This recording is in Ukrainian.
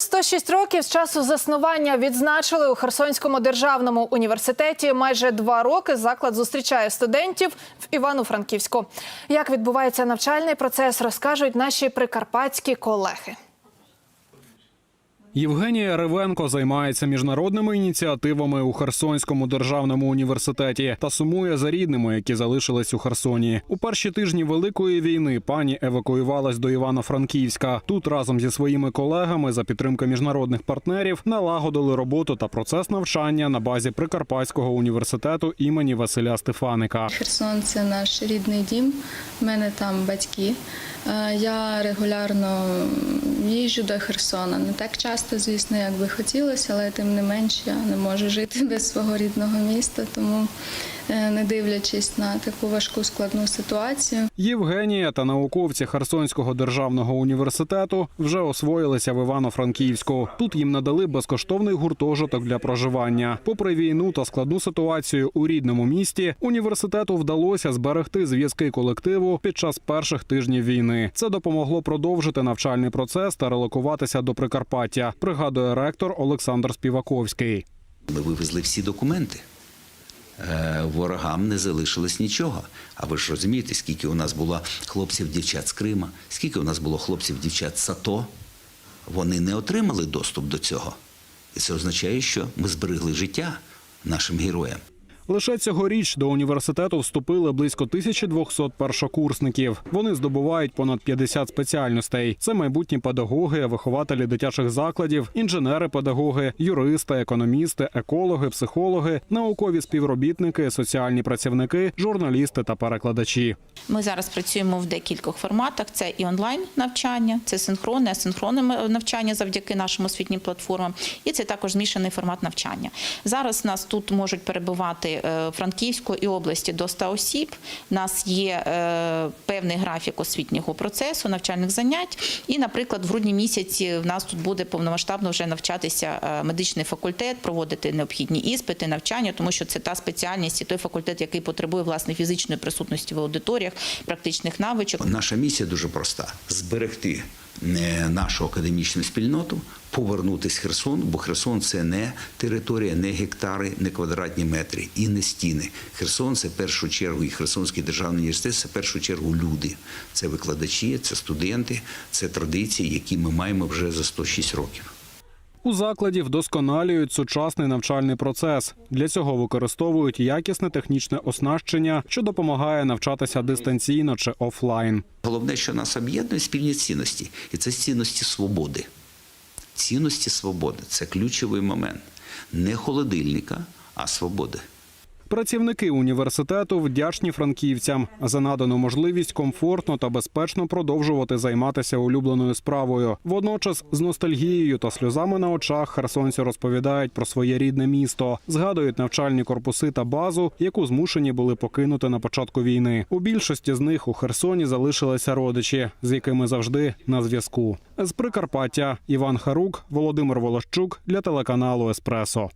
106 років з часу заснування відзначили у Херсонському державному університеті. Майже два роки заклад зустрічає студентів в Івано-Франківську. Як відбувається навчальний процес, розкажуть наші прикарпатські колеги. Євгенія Ревенко займається міжнародними ініціативами у Херсонському державному університеті та сумує за рідними, які залишились у Херсоні. У перші тижні великої війни пані евакуювалась до Івано-Франківська. Тут разом зі своїми колегами за підтримки міжнародних партнерів налагодили роботу та процес навчання на базі Прикарпатського університету імені Василя Стефаника. Херсон це наш рідний дім. У мене там батьки. Е, Я регулярно їжджу до Херсона. Не так часто, звісно, як би хотілося, але тим не менш я не можу жити без свого рідного міста. Тому, не дивлячись на таку важку складну ситуацію, Євгенія та науковці Херсонського державного університету вже освоїлися в Івано-Франківську. Тут їм надали безкоштовний гуртожиток для проживання. Попри війну та складну ситуацію у рідному місті, університету вдалося зберегти зв'язки колективу під час перших тижнів війни. Це допомогло продовжити навчальний процес та релокуватися до Прикарпаття. Пригадує ректор Олександр Співаковський. Ми вивезли всі документи. Е, Ворогам не залишилось нічого. А ви ж розумієте, скільки у нас було хлопців, дівчат з Крима, скільки у нас було хлопців, дівчат з АТО. Вони не отримали доступ до цього. І це означає, що ми зберегли життя нашим героям. Лише цьогоріч до університету вступили близько 1200 першокурсників. Вони здобувають понад 50 спеціальностей. Це майбутні педагоги, вихователі дитячих закладів, інженери-педагоги, юристи, економісти, екологи, психологи, наукові співробітники, соціальні працівники, журналісти та перекладачі. Ми зараз працюємо в декількох форматах. Це і онлайн навчання, це синхронне, асинхронне навчання завдяки нашим освітнім платформам, і це також змішаний формат навчання. Зараз нас тут можуть перебувати е, Франківської області до 100 осіб. У нас є е, певний графік освітнього процесу, навчальних занять. І, наприклад, в грудні місяці в нас тут буде повномасштабно вже навчатися е, медичний факультет, проводити необхідні іспити, навчання, тому що це та спеціальність і той факультет, який потребує власне фізичної присутності в аудиторіях, практичних навичок. Наша місія дуже проста: зберегти нашу академічну спільноту, повернутися в Херсон, бо Херсон це не територія, не гектари, не квадратні метри і не стіни. Херсон це в першу чергу, і Херсонський державний університет це в першу чергу люди. Це викладачі, це студенти, це традиції, які ми маємо вже за 106 років. У закладі вдосконалюють сучасний навчальний процес. Для цього використовують якісне технічне оснащення, що допомагає навчатися дистанційно чи офлайн. Головне, що нас об'єднує спільні цінності, і це цінності свободи. Цінності свободи це ключовий момент. Не холодильника, а свободи. Працівники університету вдячні франківцям за надану можливість комфортно та безпечно продовжувати займатися улюбленою справою. Водночас з ностальгією та сльозами на очах херсонці розповідають про своє рідне місто, згадують навчальні корпуси та базу, яку змушені були покинути на початку війни. У більшості з них у Херсоні залишилися родичі, з якими завжди на зв'язку. З Прикарпаття Іван Харук, Володимир Волощук для телеканалу Еспресо.